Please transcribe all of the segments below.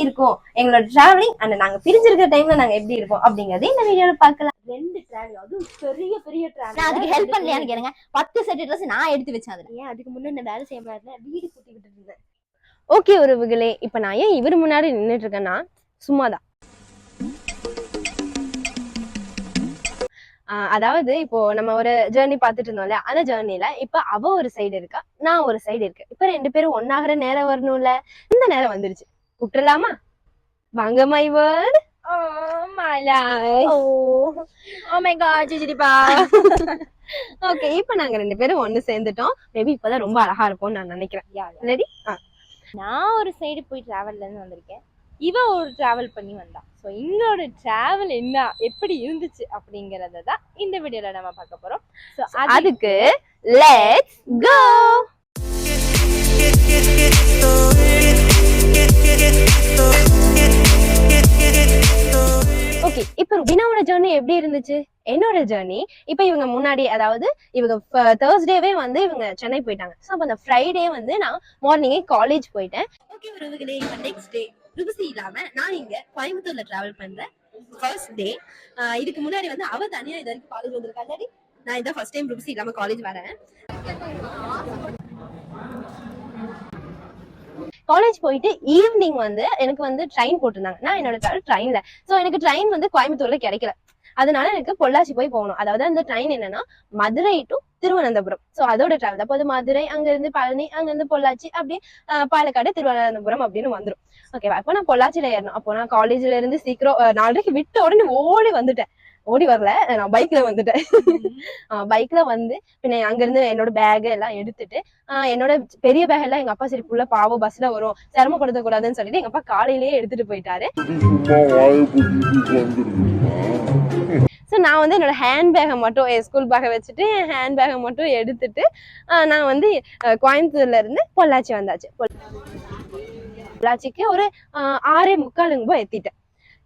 இருக்கும். எங்களோட travelling and நாங்க பிரிஞ்சிருக்கிற டைம்ல நாங்க எப்படி இருப்போம் அப்படிங்கறத இந்த வீடியோல பார்க்கலாம். ரெண்டு டிராவல் அதுவும் பெரிய பெரிய டிராவல் நான் அதுக்கு ஹெல்ப் பண்ணலையான்னு கேளுங்க. பத்து செட் ட்ரெஸ் நான் எடுத்து வச்சேன் அதுல. ஏன் அதுக்கு முன்னாடி நான் வேலை செய்ய மாட்டேன் வீடு கூட்டிக்கிட்டு இருந்தேன். ஓகே உறவுகளே இப்ப நான் ஏன் இவர் முன்னாடி நின்னுட்டு இருக்கேன்னா சும்மாதான். ஆஹ் அதாவது இப்போ நம்ம ஒரு ஜேர்னி பார்த்துட்டு இருந்தோம்ல அந்த ஜேர்னில இப்ப அவ ஒரு சைடு இருக்கா நான் ஒரு சைடு இருக்கு இப்ப ரெண்டு பேரும் ஒன்னாகிற நேரம் வரணும்ல? இந்த நேரம் வந்துருச்சு. கூப்பிட்டுலாமா வாங்க my word oh oh my God ஜிஜிடிபா ஓகே இப்போ நாங்க ரெண்டு பேரும் ஒண்ணு சேர்ந்துட்டோம் மேபி இப்பதான் ரொம்ப அழகா இருக்கும்னு நான் நினைக்கிறேன் ரெடி நான் ஒரு சைடு போய் டிராவல்ல இருந்து வந்திருக்கேன் இவ ஒரு டிராவல் பண்ணி வந்தா ஸோ எங்களோட டிராவல் என்ன எப்படி இருந்துச்சு அப்படிங்கறத தான் இந்த வீடியோல நம்ம பார்க்க போறோம் ஸோ அதுக்கு லெட்ஸ் கோ ஓகே இப்போ ருபினாவோட ஜேர்னி எப்படி இருந்துச்சு? என்னோட ஜேர்னி இப்போ இவங்க முன்னாடி அதாவது இவங்க தேர்ஸ்டேவே வந்து இவங்க சென்னை போயிட்டாங்க. ஸோ அப்போ அந்த ஃப்ரைடே வந்து நான் மார்னிங்கே காலேஜ் போயிட்டேன். ஓகே உறவுகளே இப்போ நெக்ஸ்ட் டே ருபசி இல்லாம நான் இங்க கோயம்புத்தூர்ல டிராவல் பண்றேன். ஃபர்ஸ்ட் டே இதுக்கு முன்னாடி வந்து அவ தனியா இது வரைக்கும் காலேஜ் வந்திருக்கா. நான் இதான் ஃபர்ஸ்ட் டைம் ருபசி இல்லாம காலேஜ் வரேன். காலேஜ் போயிட்டு ஈவினிங் வந்து எனக்கு வந்து ட்ரெயின் போட்டிருந்தாங்க. நான் என்னோட ட்ரெயின்ல ஸோ எனக்கு ட்ரெயின் வந்து கோயம்புத்தூர்ல கிடைக்கல. அதனால எனக்கு பொள்ளாச்சி போய் போகணும். அதாவது அந்த ட்ரெயின் என்னன்னா மதுரை டு திருவனந்தபுரம். ஸோ அதோட டிராவல் அப்போ அது மதுரை அங்க இருந்து பழனி அங்க இருந்து பொள்ளாச்சி அப்படியே பாலக்காடு திருவனந்தபுரம் அப்படின்னு வந்துடும் ஓகேவா அப்போ நான் பொள்ளாச்சியில ஏறணும். அப்போ நான் காலேஜ்ல இருந்து சீக்கிரம் ஆஹ், நாலரைக்கு விட்ட உடனே ஓடி வந்துட்டேன். ஓடி வரல. நான் பைக்ல வந்துட்டேன். பைக்ல வந்து பின்ன அங்க இருந்து என்னோட பேக் எல்லாம் எடுத்துட்டு என்னோட பெரிய பேக் எல்லாம் எங்க அப்பா சரி புள்ள பாவம் பஸ்ல வரும். சிரமப்படுத்த கூடாதுன்னு சொல்லிட்டு எங்க அப்பா காலையிலேயே எடுத்துட்டு போயிட்டாரு. ஸோ நான் வந்து என்னோட ஹேண்ட் பேக்கை மட்டும் என் ஸ்கூல் பேக்கை வச்சுட்டு என் ஹேண்ட் பேக்கை மட்டும் எடுத்துட்டு நான் வந்து கோயம்புத்தூர்ல இருந்து பொள்ளாச்சி வந்தாச்சு. பொள்- பொள்ளாச்சிக்கு ஒரு ஆறே முக்காலுங்க போய் எத்திட்டேன்.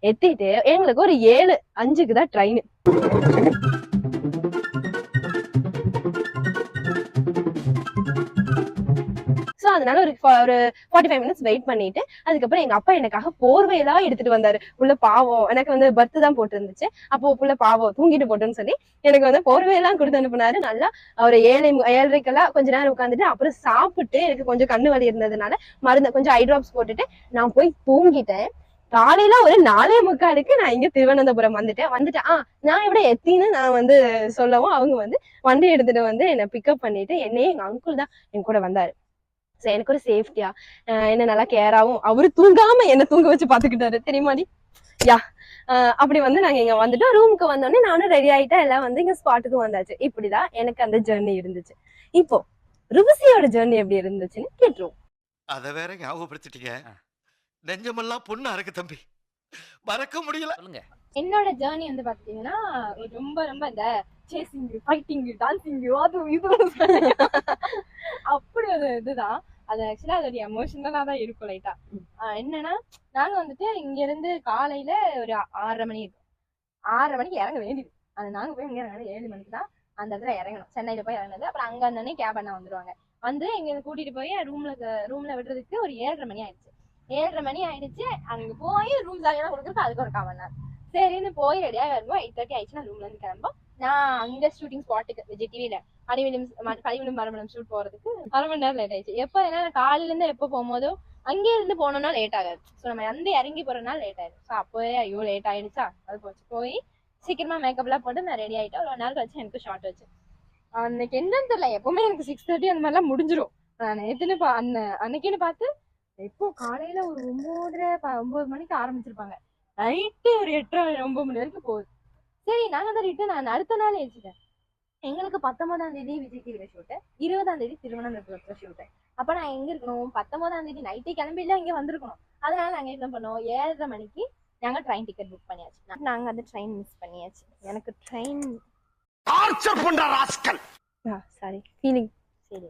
எத்திட்டு எங்களுக்கு ஒரு ஏழு அஞ்சுக்கு தான் ட்ரெயின் ஸோ அதனால ஒரு ஒரு ஃபார்ட்டி ஃபைவ் மினிட்ஸ் வெயிட் பண்ணிட்டு அதுக்கப்புறம் எங்க அப்பா எனக்காக போர்வையெல்லாம் எடுத்துட்டு வந்தாரு. உள்ள பாவம் எனக்கு வந்து பர்த் தான் போட்டுருந்துச்சு. அப்போ உள்ள பாவம் தூங்கிட்டு போட்டோன்னு சொல்லி எனக்கு வந்து போர்வையெல்லாம் கொடுத்து அனுப்புனாரு. நல்லா ஒரு ஏழை ஏழரைக்கெல்லாம் கொஞ்ச நேரம் உட்காந்துட்டு அப்புறம் சாப்பிட்டு எனக்கு கொஞ்சம் கண்ணு வலி இருந்ததுனால மருந்து கொஞ்சம் ஐ ட்ராப்ஸ் போட்டுட்டு நான் போய் தூங்கிட்டேன். காலையில ஒரு நாலே முக்காலுக்கு நான் இங்க திருவனந்தபுரம் வந்துட்டேன். வந்துட்டேன் ஆ நான் எப்படி எத்தின்னு நான் வந்து சொல்லவும் அவங்க வந்து வண்டி எடுத்துட்டு வந்து என்னை பிக்கப் பண்ணிட்டு என்னையே எங்க அங்குள் தான் என் கூட வந்தாரு. ஸோ எனக்கு ஒரு சேஃப்டியா என்ன நல்லா கேராவும் அவரு தூங்காம என்ன தூங்க வச்சு பாத்துக்கிட்டாரு தெரியுமாடி? யா அப்படி வந்து நாங்க இங்க வந்துட்டோம் ரூமுக்கு வந்தோடனே நானும் ரெடி ஆயிட்டேன். எல்லாம் வந்து இங்க ஸ்பாட்டுக்கு வந்தாச்சு. இப்படிதான் எனக்கு அந்த ஜேர்னி இருந்துச்சு. இப்போ ருபசியோட ஜேர்னி எப்படி இருந்துச்சுன்னு கேட்டுருவோம். அத வேற ஞாபகப்படுத்திட்டீங்க. நெஞ்சமெல்லாம் பொண்ணு அறக்கு தம்பி. மறக்க முடியல. சொல்லுங்க. என்னோட ஜேர்னி வந்து பாத்தீங்கன்னா ரொம்ப ரொம்ப இந்த சேசிங் ஃபைட்டிங் டான்சிங் அது இது. அப்படி ஒரு இதுதான். அது ஆக்சுவலா அதோட எமோஷனலா தான் இருக்கும் லைட்டா என்னன்னா நாங்க வந்துட்டு இங்க இருந்து காலையில ஒரு ஆறரை மணி இருக்கும். ஆறரை மணிக்கு இறங்க வேண்டியது. அது நாங்க போய் இங்க இறங்கணும் ஏழு மணிக்கு தான் அந்த இடத்துல இறங்கணும். சென்னையில போய் இறங்குனது. அப்புறம் அங்க வந்தோடனே கேப் அண்ணா வந்துருவாங்க. வந்து எங்க கூட்டிட்டு போய் ரூம்ல ரூம்ல விடுறதுக்கு ஒரு ஏழரை மணி ஆயிடுச்சு. ஏழரை மணி ஆயிடுச்சு. அங்க போய் ரூம் சாவியெல்லாம் கொடுக்குறது அதுக்கு ஒரு கால் நேரம் சரின்னு போய் ரெடியாக வரும்போது எயிட் தேர்ட்டி ஆயிடுச்சு. நான் ரூம்ல இருந்து கிளம்பும் நான் அங்க ஷூட்டிங் ஸ்பாட்டுக்கு விஜய் டிவியில அடிவிலும் பனிவிலும் மரமணம் ஷூட் போறதுக்கு அரை மணி நேரம் லேட் ஆயிடுச்சு. எப்போ ஏன்னா காலையில இருந்து எப்போ போகும்போதோ அங்கே இருந்து போனோம்னா லேட் ஆகாது. ஸோ நம்ம வந்து இறங்கி போறதுனால லேட் ஆயிடும் ஸோ அப்போவே ஐயோ லேட் ஆயிடுச்சா? அது போச்சு. போய் சீக்கிரமா மேக்கப்லாம் போட்டு நான் ரெடி ஆயிட்டேன். ஒரு நாள் கழிச்சு எனக்கு ஷார்ட் வச்சு. அன்னைக்கு என்னன்னு தெரியல. எப்பவுமே எனக்கு சிக்ஸ் தேர்ட்டி அந்த மாதிரிலாம் முடிஞ்சிடும் நான் நேற்றுன்னு பா அன்ன அன்னைக்குன்னு பார்த்து இப்போ காலையில ஒரு ஒன்பதரை ஒன்பது மணிக்கு ஆரம்பிச்சிருப்பாங்க. நைட்டு ஒரு எட்டரை ஒன்பது மணி வரைக்கும் போகுது. சரி நாங்க தான் ரிட்டன் நான் அடுத்த நாள் எழுச்சிட்டேன் எங்களுக்கு பத்தொன்பதாம் தேதி விஜய் டிவியில ஷூட்டு இருபதாம் தேதி திருவனந்தபுரத்துல ஷூட்டு அப்ப நான் எங்க இருக்கணும்? பத்தொன்பதாம் தேதி நைட்டே கிளம்பில இங்க வந்திருக்கணும். அதனால நாங்க என்ன பண்ணோம்? ஏழரை மணிக்கு நாங்க ட்ரெயின் டிக்கெட் புக் பண்ணியாச்சு. நாங்க அந்த ட்ரெயின் மிஸ் பண்ணியாச்சு. எனக்கு ட்ரெயின் சாரி ஃபீலிங் சரி.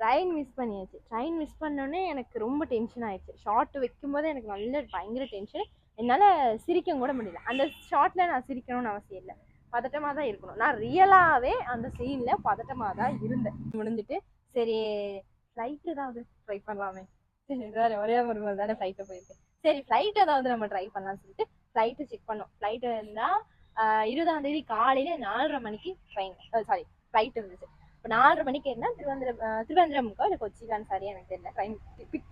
ட்ரெயின் மிஸ் பண்ணியாச்சு. ட்ரெயின் மிஸ் பண்ணோடனே எனக்கு ரொம்ப டென்ஷன் ஆயிடுச்சு. ஷார்ட் வைக்கும்போது எனக்கு நல்ல பயங்கர டென்ஷன் என்னால் சிரிக்க கூட முடியல. அந்த ஷார்ட்டில் நான் சிரிக்கணும்னு அவசியம் இல்லை. பதட்டமாக தான் இருக்கணும். நான் ரியலாகவே அந்த சீனில் பதட்டமாக தான் இருந்தேன். முடிஞ்சுட்டு சரி ஃப்ளைட் ஏதாவது ட்ரை பண்ணலாமே. சரி ஒரே ஒரு முறை தானே ஃப்ளைட்டில் போயிருக்கேன். சரி ஃப்ளைட் ஏதாவது நம்ம ட்ரை பண்ணலாம்னு சொல்லிட்டு ஃப்ளைட்டு செக் பண்ணோம். ஃப்ளைட்டு இருந்தால் இருபதாம் தேதி காலையில் நாலரை மணிக்கு ட்ரெயின் சாரி ஃப்ளைட் இருந்துச்சு. இப்போ நாலரை மணிக்கு என்ன? திருவனந்தபுரம் ஆஹ் திருவனந்தபுரமுக்கோ இல்லை கொச்சிக்கான்னு சரியா எனக்கு தெரியல. ட்ரெயின்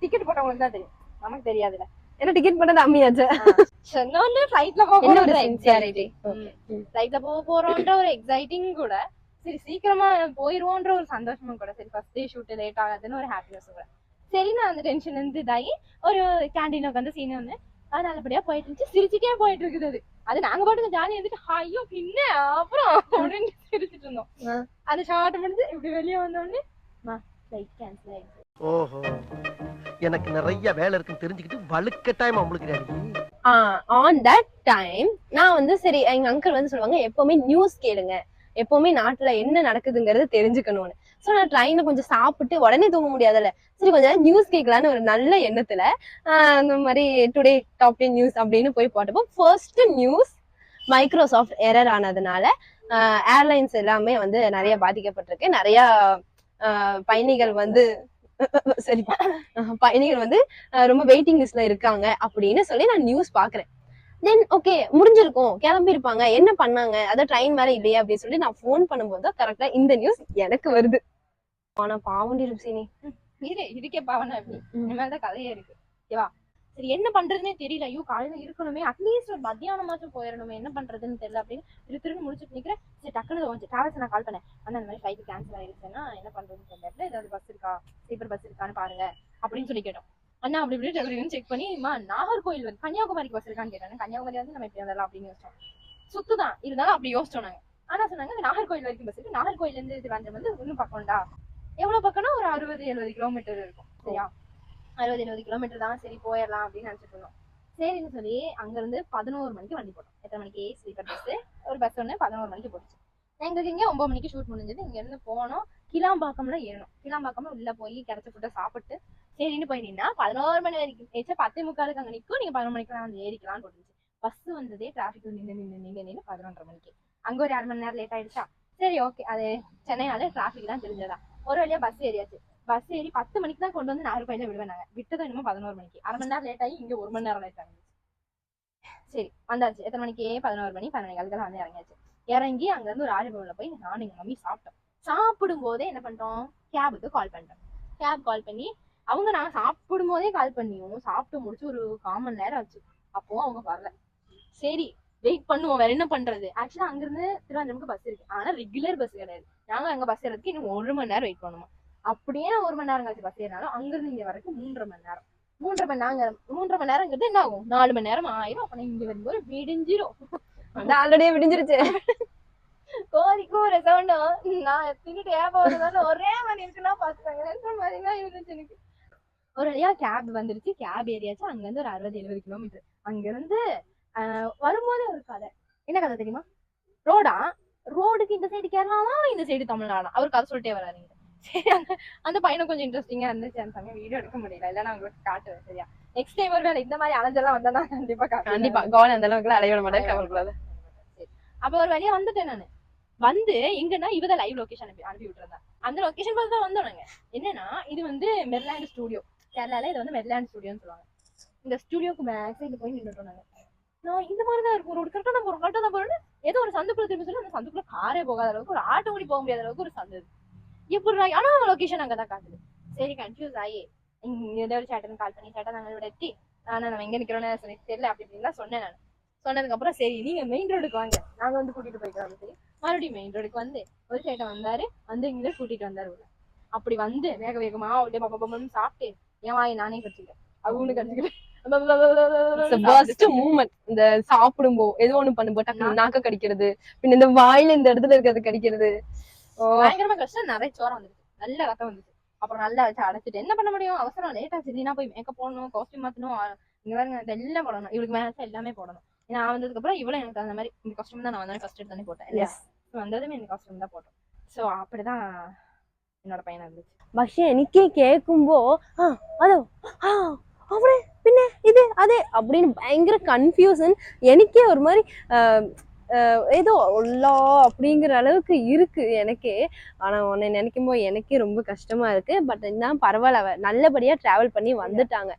டிக்கெட் போட்டவங்களுக்கு தான் தெரியும். நமக்கு தெரியாதுல்ல. என்ன டிக்கெட் பண்ணது அம்மியாச்சு? சொன்னோன்னு ஃப்ளைட்ல போக. ஃப்ளைட்ல போக போறோம்ன்ற ஒரு எக்ஸைட்டிங் கூட சரி சீக்கிரமா போயிருவோன்ற ஒரு சந்தோஷமும் கூட சரி ஃபர்ஸ்ட் டே ஷூட் லேட் ஆகாதுன்னு ஒரு ஹாப்பினஸ் கூட. சரி நான் அந்த டென்ஷன் இருந்து இதாகி ஒரு கேண்டீன் உட்காந்து சீன் வந்து அது நல்லபடியா போயிட்டு இருந்துச்சு. சிரிச்சுட்டே போயிட்டு இருக்குது அது. அது நாங்க பாட்டுக்கு ஜாலியா இருந்துட்டு ஐயோ பின்ன அப்புறம் அப்படின்னு சிரிச்சிட்டு இருந்தோம். அது ஷார்ட் முடிஞ்சு இப்படி வெளியே வந்தோடனே ஃப்ளைட் கேன்சல் ஆயிடுச்சு. ஓஹோ. எனக்கு நிறைய வேலை இருக்குன்னு தெரிஞ்சுக்கிட்டு வலுக்கட்டாயமா முழுக்கிறாரு ஆன் தட் டைம் நான் வந்து சரி எங்க அங்கிள் வந்து சொல்லுவாங்க எப்பவுமே நியூஸ் கேளுங்க. எப்பவுமே நாட்டுல என்ன நடக்குதுங்கிறது தெரிஞ்சுக்கணும்னு. சோ நான் ட்ரெயின்ல கொஞ்சம் சாப்பிட்டு உடனே தூங்க முடியாதுல்ல. சரி கொஞ்சம் நியூஸ் கேட்கலான்னு ஒரு நல்ல எண்ணத்துல இந்த அந்த மாதிரி டுடே டாப் டென் நியூஸ் அப்படின்னு போய் போட்டப்போ ஃபர்ஸ்ட் நியூஸ் மைக்ரோசாஃப்ட் எரர் ஆனதுனால ஏர்லைன்ஸ் எல்லாமே வந்து நிறைய பாதிக்கப்பட்டிருக்கு. நிறைய ஆஹ் பயணிகள் வந்து சரி பயணிகள் வந்து ரொம்ப வெயிட்டிங் லிஸ்ட்ல இருக்காங்க அப்படின்னு சொல்லி நான் நியூஸ் பாக்குறேன். தென் ஓகே முடிஞ்சிருக்கும். கிளம்பி இருப்பாங்க என்ன பண்ணாங்க? அதான் ட்ரெயின் வேற இல்லையா அப்படின்னு சொல்லி நான் ஃபோன் பண்ணும்போது தான் கரெக்டா இந்த நியூஸ் எனக்கு வருது. ஆனா பாவண்டி ருப்சினி இரு இதுக்கே பாவனா எப்படி இனிமேல் தான் கதையே இருக்கு. ஓகேவா சரி என்ன பண்றதுனே தெரியல. ஐயோ காலையில இருக்கணுமே. அட்லீஸ்ட் ஒரு மத்தியானமாச்சும் போயிடணுமே என்ன பண்றதுன்னு தெரியல அப்படின்னு திரு திருன்னு முடிச்சுட்டு நிக்கிறேன். சரி டக்குனு கொஞ்சம் டிராவல்ஸ் நான் கால் பண்ணேன். அண்ணா இந்த மாதிரி ஃபிளைட் கேன்சல் ஆயிருச்சுன்னா என்ன பண்றதுன்னு தெரியல. ஏதாவது பஸ் இருக்கா? ஸ்லீப்பர் பஸ் இருக்கான்னு பாருங்க. அப்படின்னு சொல்லி கேட்டோம். அண்ணா அப்படி இப்படி அப்படின்னு செக் பண்ணி அம்மா நாகர்கோயில் வந்து கன்னியாகுமரிக்கு பஸ் இருக்கான்னு கேட்டாங்க கன்னியாகுமரி வந்து நம்ம இப்படி வந்தலாம் அப்படின்னு யோசிச்சோம். சுத்துதான். இருந்தாலும் அப்படி யோசிச்சோம் நாங்க. ஆனா சொன்னாங்க நாகர்கோயில் வரைக்கும் பஸ் இருக்கு. நாகர்கோயில்ல இருந்து திருவாஞ்சம் வந்து இன்னும் பக்கம்டா எவ்வளவு பக்கம்னா ஒரு அறுபது எழுபது கிலோமீட்டர் இருக்கும். சரியா? அறுபது எழுபது கிலோமீட்டர் தான். சரி போயிடலாம் அப்படின்னு நினைச்சிட்டு இருந்தோம். சரின்னு சொல்லி அங்க இருந்து பதினோரு மணிக்கு வண்டி போட்டோம். எத்தனை மணிக்கு? ஸ்லீப்பர் பஸ் ஒரு பஸ் ஒன்று பதினோரு மணிக்கு போட்டுச்சு எங்களுக்கு இங்கே ஒன்பது மணிக்கு ஷூட் முடிஞ்சது. இங்க இருந்து போனோம். கிளாம்பாக்கம்ல ஏறணும். கிளாம்பாக்கம்ல உள்ள போய் கிடைச்ச ஃபுட்டை சாப்பிட்டு சரின்னு போய் நின்னா பதினோரு மணி வரைக்கும். ஏச்சா பத்தே முக்காலுக்கு அங்க நிற்கும் நீங்க பதினொரு மணிக்கு வந்து ஏறிக்கலாம்னு போட்டுச்சு பஸ் வந்ததே டிராஃபிக் நின்று நின்று நின்று நின்று பதினொன்றரை மணிக்கு. அங்க ஒரு அரை மணி நேரம் லேட் ஆயிடுச்சா? சரி ஓகே அது சென்னைனாலே டிராஃபிக் தான் தெரிஞ்சதா? ஒரு வழியா பஸ் ஏறியாச்சு. பஸ் ஏறி பத்து மணிக்கு தான் கொண்டு வந்து நாகர்கோயில விடுவேன் நாங்க விட்டதும் இன்னும் பதினோரு மணிக்கு. அரை மணி நேரம் லேட் ஆகி இங்க ஒரு மணி நேரம் லேட் ஆகுது. சரி வந்தாச்சு. எத்தனை மணிக்கு? பதினோரு மணி பன்னெண்டு காலத்துல வந்து இறங்கியாச்சு. இறங்கி அங்க இருந்து ஒரு ஆரியபவன்ல போய் நானும் எங்க மம்மி சாப்பிட்டோம். சாப்பிடும் போதே என்ன பண்றோம் கேபுக்கு கால் பண்ணிட்டோம். கேப் கால் பண்ணி அவங்க நாங்க சாப்பிடும் போதே கால் பண்ணியும் சாப்பிட்டு முடிச்சு ஒரு காமன் நேரம் ஆச்சு. அப்போ அவங்க வரல. சரி வெயிட் பண்ணுவோம். வேற என்ன பண்றது? ஆக்சுவலா அங்கிருந்து திருவனந்தபுரம்க்கு பஸ் இருக்கு. ஆனா ரெகுலர் பஸ் கிடையாது. நாங்க அங்க பஸ் ஏறதுக்கு இன்னும் ஒரு மணி நேரம் வெயிட் பண்ணுமா? அப்படியே நான் ஒரு மணி நேரம் கழிச்சு பஸ் ஏறினாலும் அங்கிருந்து இங்க வரைக்கும் மூன்றரை மணி நேரம். மூன்றரை மணி நாங்க மூன்றரை மணி நேரங்கிறது என்ன ஆகும்? நாலு மணி நேரம் ஆயிரும். அப்ப இங்க வரும்போது விடிஞ்சிரும். அது ஆல்ரெடியே விடிஞ்சிருச்சு. கோரி கூற சவுண்டும் நான் தின்னுட்டு ஏப்ப வருதான்னு ஒரே மாதிரி இருக்குன்னா பாத்துக்காங்க மாதிரி தான் இருந்துச்சு எனக்கு. ஒரு வழியா கேப் வந்துருச்சு. கேப் ஏரியாச்சு அங்க இருந்து ஒரு அறுபது எழுபது கிலோமீட்டர் அங்க இருந்து ஆஹ், வரும்போதே ஒரு கதை. என்ன கதை தெரியுமா? ரோடா ரோடுக்கு இந்த சைடு கேரளாவா இந்த சைடு தமிழ்நாடா? அவர் கதை சொல்லிட்டே வராருங்க சரி அந்த அந்த பையனை கொஞ்சம் இன்ட்ரெஸ்டிங்கா இருந்துச்சு. அந்த சமயம் வீடியோ எடுக்க முடியல. இல்ல நான் உங்களுக்கு காட்டுவேன் சரியா? நெக்ஸ்ட் டைம் ஒரு வேலை இந்த மாதிரி அலைஞ்செல்லாம் வந்தா நான் கண்டிப்பா. கண்டிப்பா. கவனம் அந்த அளவுக்கு அலைய விட மாட்டேன். சரி. அப்ப ஒரு வழியா வந்துட்டேன் நானு. வந்து எங்கன்னா இவத லைவ் லொகேஷன் அனுப்பி விட்டுருந்தா அந்த லொகேஷன் பார்த்து தான் வந்தோம் நாங்க. என்னன்னா இது வந்து மெர்லாண்ட் ஸ்டூடியோ கேரளால இது வந்து மெர்லாண்ட் ஸ்டூடியோன்னு சொல்லுவாங்க. இந்த ஸ்டூடியோக்கு பேக் சைடுல போய் நின்றுட்டோம் நாங்க. நான் இந்த மாதிரி தான் இருக்கும். ஒரு கரெக்டாக நம்ம ஒரு கரெக்டா தான் போறோம் ஏதோ ஒரு சந்துக்குள்ள திரும்பி சொல்லி அந்த சந்துக்குள்ள காரே போகாத அளவுக்கு ஒரு ஆட்டோ கூட போக முடியாத அளவுக்கு ஒரு சந்து இருக்கு. எப்படி நான் ஆனா லொகேஷன் அங்கதான் காட்டுது. சரி கன்ஃபியூஸ் ஆகி ஏதோ ஒரு சேட்டன் கால் பண்ணி சேட்டன் நாங்களோட விட எத்தி ஆனா நம்ம எங்க நிக்கிறோம்னு சொல்லி தெரியல அப்படி இப்படின்னு தான் சொன்னேன் நான். சொன்னதுக்கு அப்புறம் சரி நீங்க மெயின் ரோடுக்கு வாங்க. நாங்க வந்து கூட்டிட்டு போய்க்கிறோம் சரி? மறுபடியும் மெயின் ரோடுக்கு வந்து ஒரு சேட்டை வந்தாரு. வந்து இங்க கூட்டிட்டு வந்தாரு உள்ள அப்படி வந்து வேக வேகமா அப்படியே பப்பம் சாப்பிட்டு என் வாயை நானே கடிச்சுக்கிட்டேன். அவனு ஃபர்ஸ்ட் மூமெண்ட் இந்த சாப்பிடும்போ ஏதோ ஒண்ணு பண்ணும்போ டக்கு நாக்க கடிக்கிறது பின்ன இந்த வாயில இந்த இடத்துல இருக்கிறது கடிக்கிறது ஓ பயங்கரமா கஷ்டம் நிறைய சோரம் வந்துருச்சு நல்ல ரத்தம் வந்துச்சு அப்புறம் நல்லா வச்சு அடைச்சிட்டு என்ன பண்ண முடியும் அவசரம் லேட் ஆச்சு நீனா போய் மேக்கப் போடணும் காஸ்டியூம் மாத்தணும் அ- இங்க பாருங்க இதெல்லாம் போடணும் இவளுக்கு மேல எல்லாமே போடணும் நான் வந்ததுக்கு அப்புறம் இவ்வளவு எனக்கு அந்த மாதிரி இந்த காஸ்டியூம் தான் நான் வந்தேன் ஃபர்ஸ்ட் எடுத்து போட்டேன் இல்லையா So வந்ததுமே இந்த காஸ்டியூம் தான் போட்டோம் சோ அப்படிதான் என்னோட பையன் இருந்துச்சு പക്ഷെ എനിക്ക് കേൾക്കുമ്പോ ആ അതോ ആ அவரே பின்ன இது அதே அப்படின்னு பயங்கர கன்ஃபியூசன் எனக்கே ஒரு மாதிரி ஏதோ ஒல்லா அப்படிங்கிற அளவுக்கு இருக்கு எனக்கே. ஆனால் உன்னை நினைக்கும் போது எனக்கே ரொம்ப கஷ்டமா இருக்கு. பட் இதான் பரவாயில்ல. நல்லபடியாக ட்ராவல் பண்ணி வந்துட்டாங்க.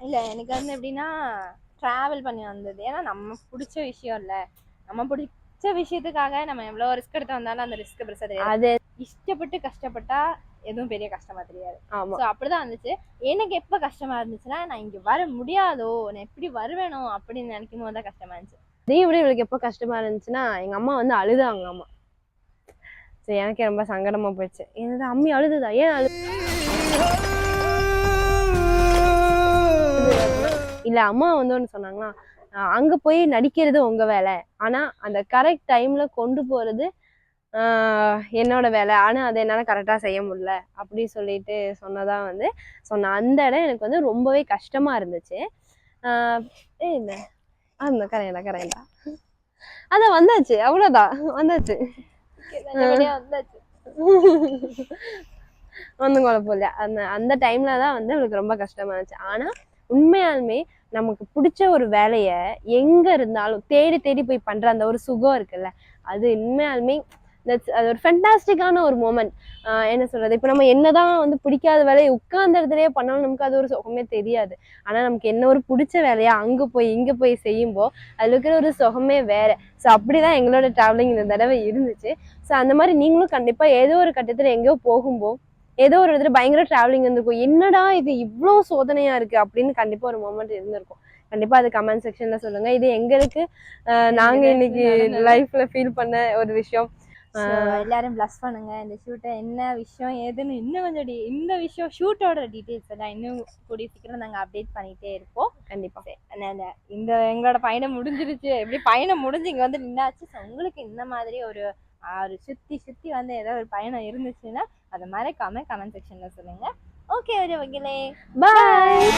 இல்லை எனக்கு வந்து எப்படின்னா ட்ராவல் பண்ணி வந்தது. ஏன்னா நம்ம பிடிச்ச விஷயம் இல்லை. நம்ம பிடிச்ச விஷயத்துக்காக நம்ம எவ்வளோ ரிஸ்க் எடுத்து வந்தாலும் அந்த ரிஸ்க் பெருசாக தெரியாது. அது இஷ்டப்பட்டு கஷ்டப்பட்டா எதுவும் பெரிய கஷ்டமா தெரியாது. ஸோ அப்படிதான் இருந்துச்சு எனக்கு எப்ப கஷ்டமா இருந்துச்சுன்னா நான் இங்க வர முடியாதோ நான் எப்படி வருவேனோ அப்படின்னு நினைக்கும் போது தான் கஷ்டமா இருந்துச்சு. அதே விட இவளுக்கு எப்போ கஷ்டமா இருந்துச்சுன்னா எங்க அம்மா வந்து அழுதாங்க அம்மா. சரி எனக்கே ரொம்ப சங்கடமா போயிடுச்சு. என்னது அம்மி அழுதுதா? ஏன் அழு? இல்ல அம்மா வந்து ஒன்று சொன்னாங்களா ஆஹ் அங்க போய் நடிக்கிறது உங்க வேலை. ஆனா அந்த கரெக்ட் டைம்ல கொண்டு போறது என்னோட வேலை. ஆனா அதை என்னால கரெக்டா செய்ய முடியல. அப்படி சொல்லிட்டு சொன்னதா வந்து சொன்ன அந்த இடம் எனக்கு வந்து ரொம்பவே கஷ்டமா இருந்துச்சு. ஆஹ் ஏய் இல்ல அந்த கரையடா கரையடா. அதான் வந்தாச்சு. அவ்வளவுதான். வந்தாச்சு. வந்தாச்சு. ஒன்றும் குழப்பம் இல்லை. அந்த அந்த டைம்ல தான் வந்து அவளுக்கு ரொம்ப கஷ்டமா இருந்துச்சு. ஆனா உண்மையாலுமே நமக்கு பிடிச்ச ஒரு வேலைய எங்க இருந்தாலும் தேடி தேடி போய் பண்ற அந்த ஒரு சுகம் இருக்குல்ல அது உண்மையாலுமே that's அது ஒரு ஃபென்டாஸ்டிக்கான ஒரு மூமெண்ட் என்ன சொல்றது? இப்போ நம்ம என்னதான் வந்து பிடிக்காத வேலையை உட்கார்ந்த இடத்துலயே பண்ணாலும் நமக்கு அது ஒரு சுகமே தெரியாது. ஆனா நமக்கு என்ன ஒரு பிடிச்ச வேலையா அங்க போய் இங்க போய் செய்யும்போ அதுல இருக்கிற ஒரு சுகமே வேற. ஸோ அப்படிதான் எங்களோட டிராவலிங் இந்த தடவை இருந்துச்சு. ஸோ அந்த மாதிரி நீங்களும் கண்டிப்பா ஏதோ ஒரு கட்டத்துல எங்கேயோ போகும்போ ஏதோ ஒரு இடத்துல பயங்கர டிராவலிங் இருந்திருக்கும். என்னடா இது இவ்வளோ சோதனையா இருக்கு? அப்படின்னு கண்டிப்பா ஒரு மொமெண்ட் இருந்திருக்கும். கண்டிப்பா அது கமெண்ட் செக்ஷன்ல சொல்லுங்க. இது எங்களுக்கு அஹ், நாங்க இன்னைக்கு. லைஃப்ல ஃபீல் பண்ண ஒரு விஷயம். எல்லாரும் ப்ளஸ் பண்ணுங்க. இந்த ஷூட்டை என்ன விஷயம் ஏதுன்னு இன்னும் கொஞ்சம் இந்த விஷயம் ஷூட்டோட டீட்டெயில்ஸ் எல்லாம் இன்னும் கூடிய சீக்கிரம் நாங்க அப்டேட் பண்ணிட்டே இருப்போம். கண்டிப்பா. அந்த- அந்த இந்த எங்களோட பயணம் முடிஞ்சிருச்சு. எப்படி பயணம் முடிஞ்சு இங்க வந்து நின்னாச்சு. உங்களுக்கு இந்த மாதிரி ஒரு ஒரு சுத்தி சுத்தி வந்து ஏதோ ஒரு பயணம் இருந்துச்சுன்னா அதை மறக்காம கமெண்ட் செக்ஷன்ல சொல்லுங்க. ஓகே ஒரு வகையிலே. பாய்